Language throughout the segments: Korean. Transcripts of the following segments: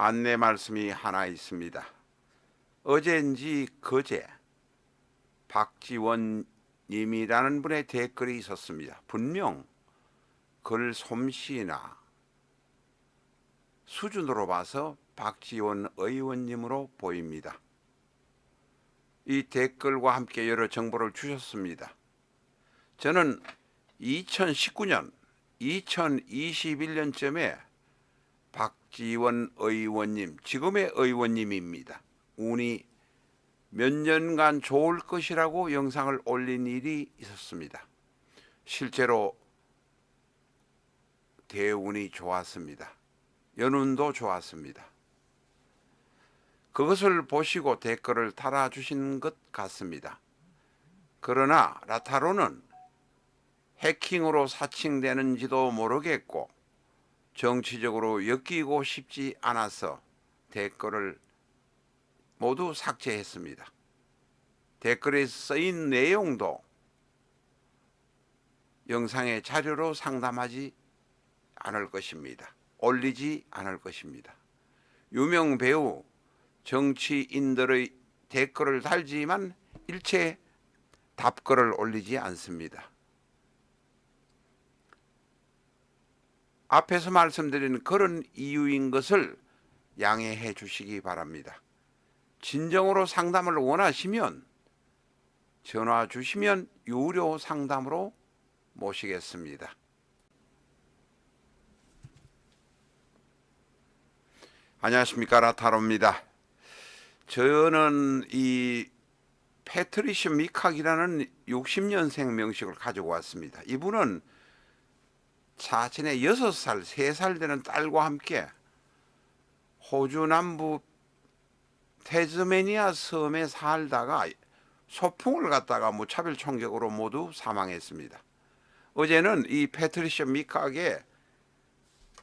안내 말씀이 하나 있습니다. 어젠지 그제 박지원 님이라는 분의 댓글이 있었습니다. 분명 글 솜씨나 수준으로 봐서 박지원 의원님으로 보입니다. 이 댓글과 함께 여러 정보를 주셨습니다. 저는 2019년, 2021년쯤에 박 지원 의원님, 지금의 의원님입니다. 운이 몇 년간 좋을 것이라고 영상을 올린 일이 있었습니다. 실제로 대운이 좋았습니다. 연운도 좋았습니다. 그것을 보시고 댓글을 달아주신 것 같습니다. 그러나 라타로는 해킹으로 사칭되는지도 모르겠고 정치적으로 엮이고 싶지 않아서 댓글을 모두 삭제했습니다. 댓글에 쓰인 내용도 영상의 자료로 상담하지 않을 것입니다. 올리지 않을 것입니다. 유명 배우 정치인들의 댓글을 달지만 일체 답글을 올리지 않습니다. 앞에서 말씀드린 그런 이유인 것을 양해해 주시기 바랍니다. 진정으로 상담을 원하시면 전화 주시면 유료 상담으로 모시겠습니다. 안녕하십니까 라타로입니다. 저는 이 패트리시 미칵이라는 60년생 명식을 가지고 왔습니다. 이분은 자신의 6살, 3살 되는 딸과 함께 호주 남부 테즈메니아 섬에 살다가 소풍을 갔다가 무차별 총격으로 모두 사망했습니다. 어제는 이 패트리셔 미카의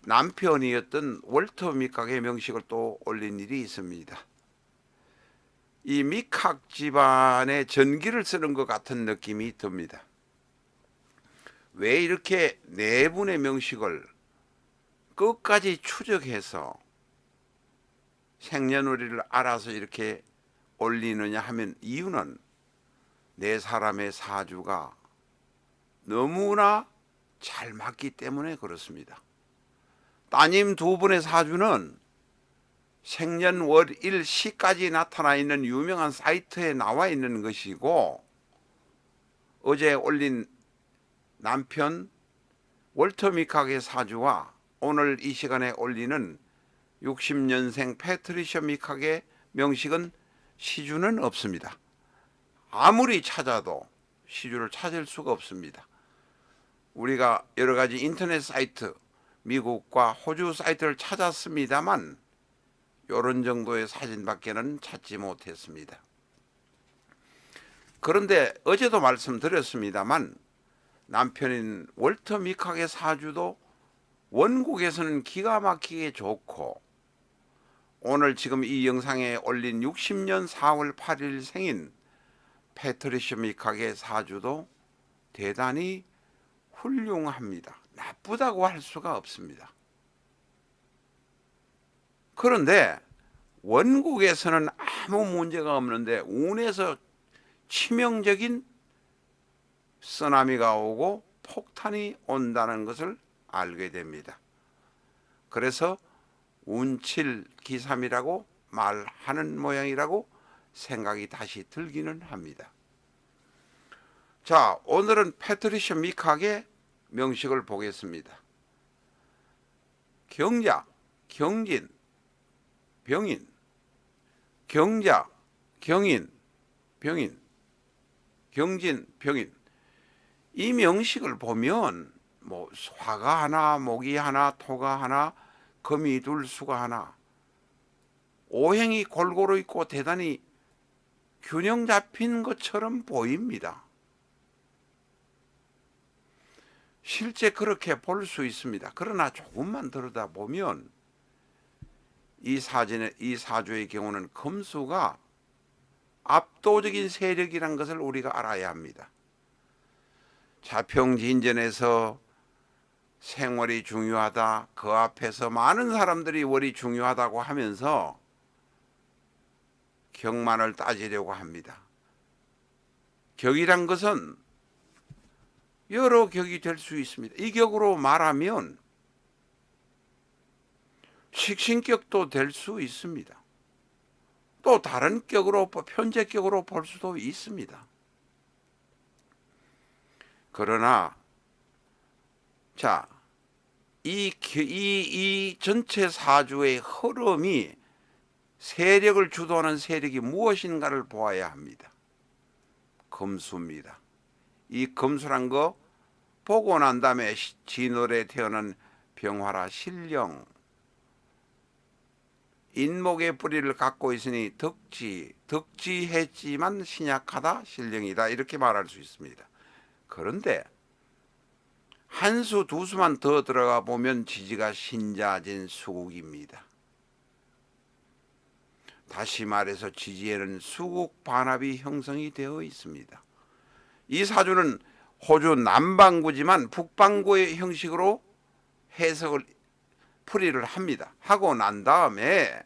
남편이었던 월터 미카의 명식을 또 올린 일이 있습니다. 이 미칵 집안의 전기를 쓰는 것 같은 느낌이 듭니다. 왜 이렇게 네 분의 명식을 끝까지 추적해서 생년월일을 알아서 이렇게 올리느냐 하면 이유는 네 사람의 사주가 너무나 잘 맞기 때문에 그렇습니다. 따님 두 분의 사주는 생년월일 시까지 나타나 있는 유명한 사이트에 나와 있는 것이고 어제 올린 남편 월터 미카의 사주와 오늘 이 시간에 올리는 60년생 패트리셔 미카의 명식은 시주는 없습니다. 아무리 찾아도 시주를 찾을 수가 없습니다. 우리가 여러 가지 인터넷 사이트, 미국과 호주 사이트를 찾았습니다만 이런 정도의 사진밖에는 찾지 못했습니다. 그런데 어제도 말씀드렸습니다만 남편인 월터 미카의 사주도 원국에서는 기가 막히게 좋고 오늘 지금 이 영상에 올린 60년 4월 8일 생인 패트리셔 미카의 사주도 대단히 훌륭합니다. 나쁘다고 할 수가 없습니다. 그런데 원국에서는 아무 문제가 없는데 운에서 치명적인 쓰나미가 오고 폭탄이 온다는 것을 알게 됩니다. 그래서 운칠 기삼이라고 말하는 모양이라고 생각이 다시 들기는 합니다. 자, 오늘은 패트리셔 미카의 명식을 보겠습니다. 경자, 경진, 병인, 경자, 경인, 병인, 경진, 병인. 이 명식을 보면 뭐 화가 하나, 목이 하나, 토가 하나, 금이 둘, 수가 하나. 오행이 골고루 있고 대단히 균형 잡힌 것처럼 보입니다. 실제 그렇게 볼 수 있습니다. 그러나 조금만 들여다 보면 이 사진의 이 사주의 경우는 금수가 압도적인 세력이란 것을 우리가 알아야 합니다. 자평진전에서 생월이 중요하다. 그 앞에서 많은 사람들이 월이 중요하다고 하면서 격만을 따지려고 합니다. 격이란 것은 여러 격이 될 수 있습니다. 이 격으로 말하면 식신격도 될 수 있습니다. 또 다른 격으로 편제격으로 볼 수도 있습니다. 그러나 자, 이, 이, 이 전체 사주의 흐름이 세력을 주도하는 세력이 무엇인가를 보아야 합니다. 금수입니다. 이 금수란 거 보고 난 다음에 시- 진월에 태어난 병화라 신령 인목의 뿌리를 갖고 있으니 덕지 덕지했지만 신약하다 신령이다 이렇게 말할 수 있습니다. 그런데 한 수 두 수만 더 들어가 보면 지지가 신자진 수국입니다. 다시 말해서 지지에는 수국 반합이 형성이 되어 있습니다. 이 사주는 호주 남반구지만 북반구의 형식으로 해석을 풀이를 합니다. 하고 난 다음에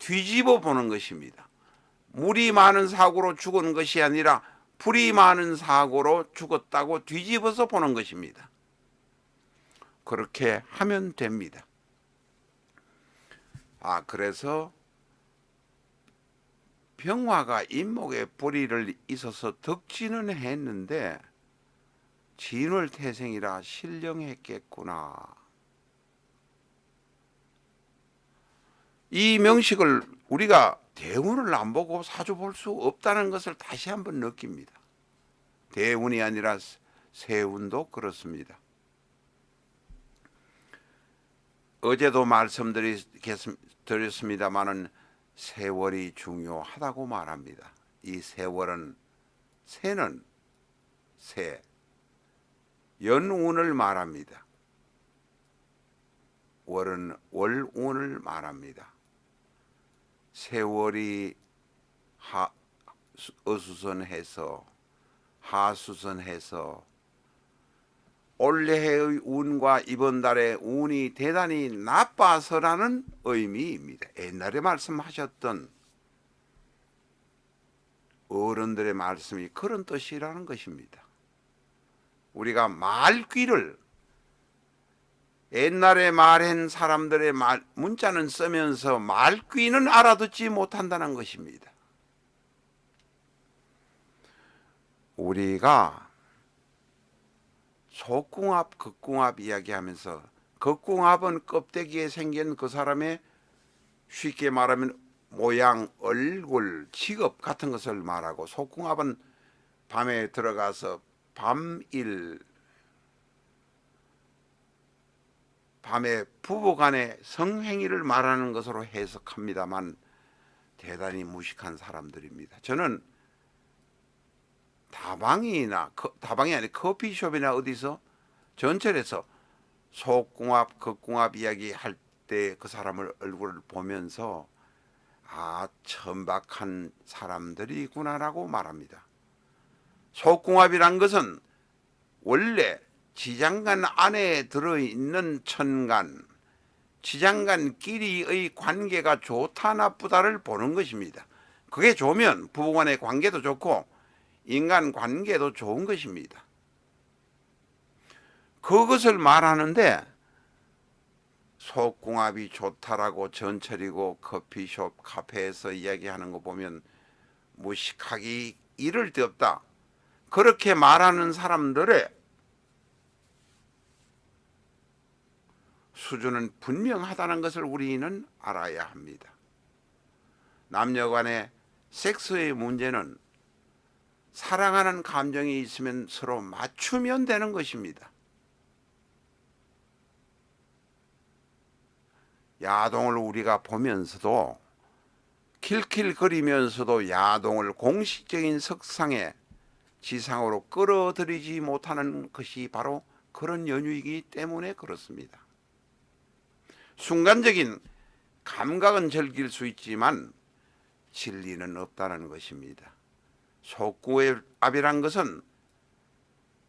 뒤집어 보는 것입니다. 물이 많은 사고로 죽은 것이 아니라 불이 많은 사고로 죽었다고 뒤집어서 보는 것입니다. 그렇게 하면 됩니다. 아, 그래서 병화가 인목에 뿌리를 있어서 덕지는 했는데 진월 태생이라 신령했겠구나. 이 명식을 우리가 대운을 안 보고 사주 볼 수 없다는 것을 다시 한번 느낍니다. 대운이 아니라 세운도 그렇습니다. 어제도 말씀드렸습니다마는 세월이 중요하다고 말합니다. 이 세월은 새는 새 연운을 말합니다. 월은 월운을 말합니다. 세월이 하, 어수선해서 하수선해서 올해의 운과 이번 달의 운이 대단히 나빠서라는 의미입니다. 옛날에 말씀하셨던 어른들의 말씀이 그런 뜻이라는 것입니다. 우리가 말귀를 옛날에 말한 사람들의 말, 문자는 쓰면서 말귀는 알아듣지 못한다는 것입니다. 우리가 속궁합, 극궁합 이야기하면서 극궁합은 껍데기에 생긴 그 사람의 쉽게 말하면 모양, 얼굴, 직업 같은 것을 말하고 속궁합은 밤에 들어가서 밤일 밤에 부부간의 성행위를 말하는 것으로 해석합니다만 대단히 무식한 사람들입니다. 저는 다방이나 커- 다방이 아니 커피숍이나 어디서 전철에서 속궁합, 극궁합 이야기 할 때 그 사람을 얼굴을 보면서 아 천박한 사람들이구나라고 말합니다. 속궁합이란 것은 원래 지장간 안에 들어있는 천간, 지장간끼리의 관계가 좋다 나쁘다를 보는 것입니다. 그게 좋으면 부부간의 관계도 좋고 인간 관계도 좋은 것입니다. 그것을 말하는데 속궁합이 좋다라고 전철이고 커피숍 카페에서 이야기하는 거 보면 무식하기 이를 데 없다. 그렇게 말하는 사람들의 수준은 분명하다는 것을 우리는 알아야 합니다. 남녀 간의 섹스의 문제는 사랑하는 감정이 있으면 서로 맞추면 되는 것입니다. 야동을 우리가 보면서도 킬킬거리면서도 야동을 공식적인 석상에 지상으로 끌어들이지 못하는 것이 바로 그런 연유이기 때문에 그렇습니다. 순간적인 감각은 즐길 수 있지만 진리는 없다는 것입니다. 속구의 압이란 것은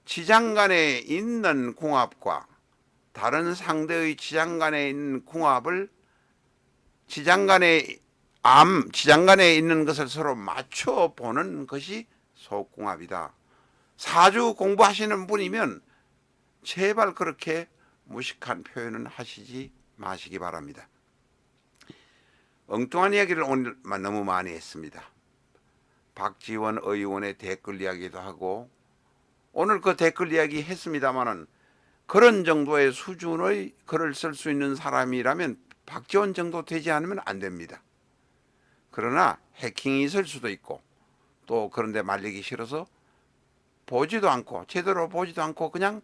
지장 간에 있는 궁합과 다른 상대의 지장 간에 있는 궁합을 지장 간에 암 지장 간에 있는 것을 서로 맞춰 보는 것이 속궁합이다. 사주 공부하시는 분이면 제발 그렇게 무식한 표현은 하시지 마시기 바랍니다. 엉뚱한 이야기를 오늘 너무 많이 했습니다. 박지원 의원의 댓글 이야기도 하고 오늘 그 댓글 이야기 했습니다마는 그런 정도의 수준의 글을 쓸 수 있는 사람이라면 박지원 정도 되지 않으면 안 됩니다. 그러나 해킹이 있을 수도 있고 또 그런데 말리기 싫어서 보지도 않고 제대로 보지도 않고 그냥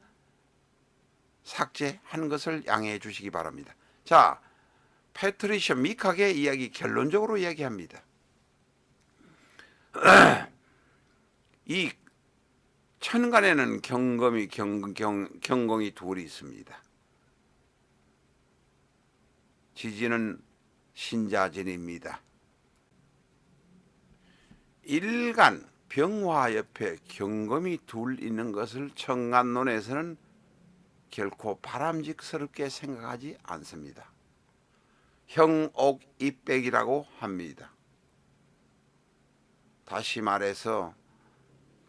삭제한 것을 양해해 주시기 바랍니다. 자, 패트리셔 미카의 이야기 결론적으로 이야기합니다. 이 천간에는 경검이 경, 경, 경공이 둘이 있습니다. 지지는 신자진입니다. 일간 병화 옆에 경검이 둘 있는 것을 청간론에서는 결코 바람직스럽게 생각하지 않습니다. 형옥 입백이라고 합니다. 다시 말해서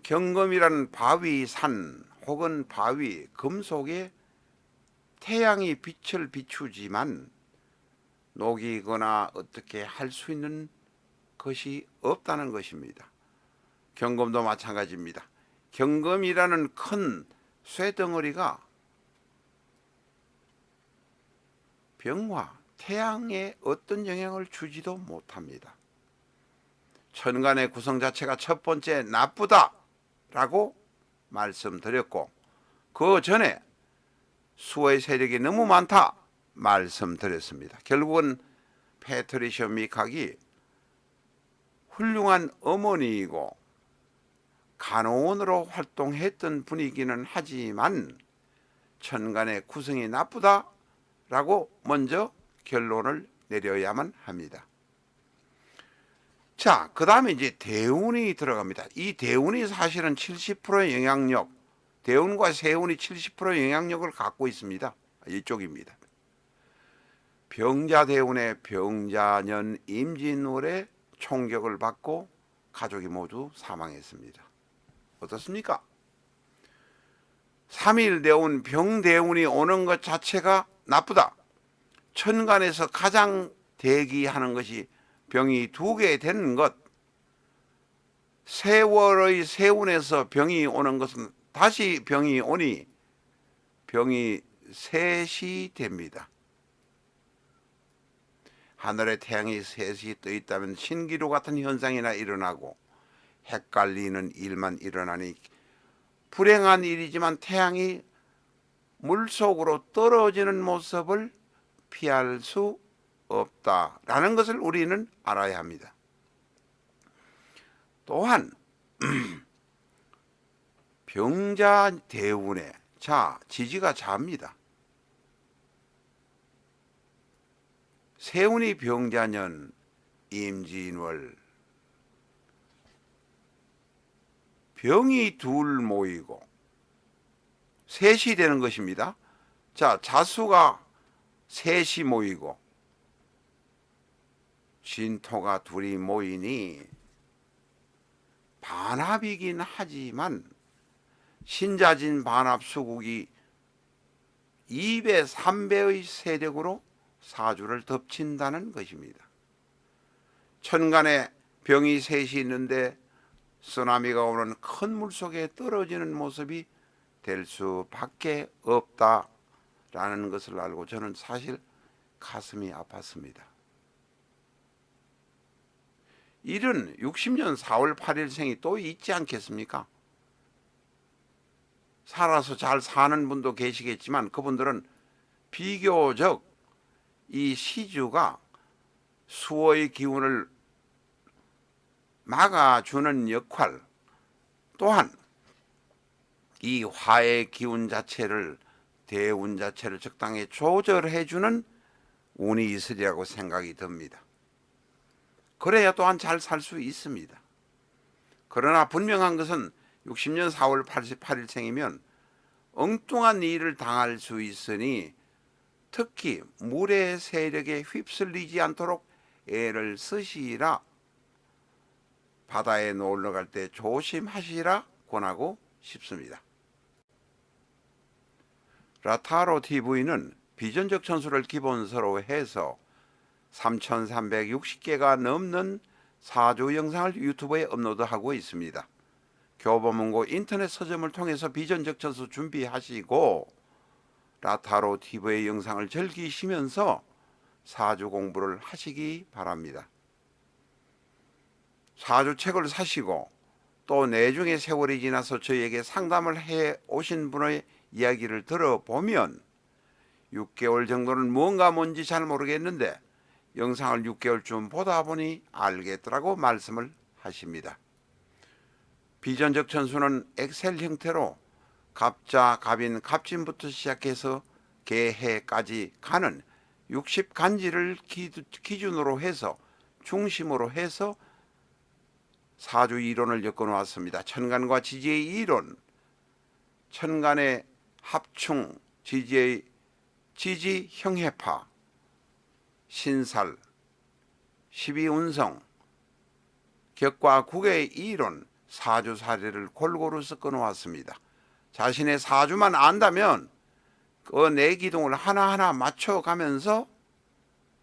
경검이라는 바위 산 혹은 바위 금 속에 태양이 빛을 비추지만 녹이거나 어떻게 할 수 있는 것이 없다는 것입니다. 경검도 마찬가지입니다. 경검이라는 큰 쇠덩어리가 병화, 태양에 어떤 영향을 주지도 못합니다. 천간의 구성 자체가 첫 번째 나쁘다라고 말씀드렸고 그 전에 수의 세력이 너무 많다 말씀드렸습니다. 결국은 패트리셔 미카기 훌륭한 어머니이고 간호원으로 활동했던 분이기는 하지만 천간의 구성이 나쁘다 라고 먼저 결론을 내려야만 합니다. 자, 그 다음에 이제 대운이 들어갑니다. 이 대운이 사실은 70%의 영향력, 대운과 세운이 70%의 영향력을 갖고 있습니다. 이쪽입니다. 병자 대운의 병자년 임진월에 총격을 받고 가족이 모두 사망했습니다. 어떻습니까? 3일 대운 병대운이 오는 것 자체가 나쁘다. 천간에서 가장 대기하는 것이 병이 두 개 되는 것. 세월의 세운에서 병이 오는 것은 다시 병이 오니 병이 셋이 됩니다. 하늘에 태양이 셋이 떠 있다면 신기루 같은 현상이나 일어나고 헷갈리는 일만 일어나니 불행한 일이지만 태양이 물속으로 떨어지는 모습을 피할 수 없다라는 것을 우리는 알아야 합니다. 또한 병자 대운에 자 지지가 잡니다. 세운이 병자년 임진월 병이 둘 모이고 셋이 되는 것입니다. 자 자수가 셋이 모이고 진토가 둘이 모이니 반합이긴 하지만 신자진 반합 수국이 2배, 3배의 세력으로 사주를 덮친다는 것입니다. 천간에 병이 셋이 있는데 쓰나미가 오는 큰 물속에 떨어지는 모습이 될 수밖에 없다라는 것을 알고 저는 사실 가슴이 아팠습니다. 일은 60년 4월 8일 생이 또 있지 않겠습니까? 살아서 잘 사는 분도 계시겠지만 그분들은 비교적 이 시주가 수호의 기운을 막아주는 역할 또한 이 화의 기운 자체를 대운 자체를 적당히 조절해 주는 운이 있으리라고 생각이 듭니다. 그래야 또한 잘 살 수 있습니다. 그러나 분명한 것은 60년 4월 88일생이면 엉뚱한 일을 당할 수 있으니 특히 물의 세력에 휩쓸리지 않도록 애를 쓰시라. 바다에 놀러 갈 때 조심하시라 권하고 싶습니다. 라타로 TV는 비전적 천수를 기본서로 해서 3,360개가 넘는 사주 영상을 유튜브에 업로드하고 있습니다. 교보문고 인터넷 서점을 통해서 비전적 천수 준비하시고 라타로 TV의 영상을 즐기시면서 사주 공부를 하시기 바랍니다. 사주 책을 사시고 또 내중의 세월이 지나서 저에게 상담을 해 오신 분의 이야기를 들어보면 6개월 정도는 뭔가 뭔지 잘 모르겠는데 영상을 6개월쯤 보다 보니 알겠더라고 말씀을 하십니다. 비전적 천수는 엑셀 형태로 갑자, 갑인, 갑진부터 시작해서 개해까지 가는 60간지를 기준으로 해서 중심으로 해서 사주 이론을 엮어 놓았습니다. 천간과 지지의 이론, 천간의 합충, 지지의 지지 형해파, 신살, 십이운성, 격과 국의 이론, 사주 사례를 골고루 섞어 놓았습니다. 자신의 사주만 안다면 그네 기둥을 하나하나 맞춰가면서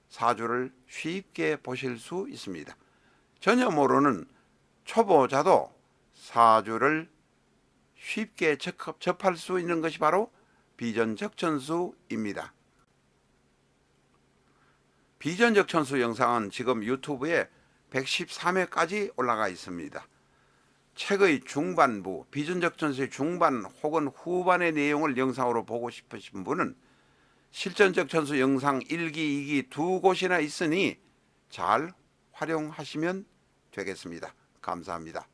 사주를 쉽게 보실 수 있습니다. 전혀 모르는 초보자도 사주를 쉽게 접- 접할 수 있는 것이 바로 비전적 천수입니다. 비전적 천수 영상은 지금 유튜브에 113회까지 올라가 있습니다. 책의 중반부, 비전적 천수의 중반 혹은 후반의 내용을 영상으로 보고 싶으신 분은 실전적 천수 영상 1기, 2기 두 곳이나 있으니 잘 활용하시면 되겠습니다. 감사합니다.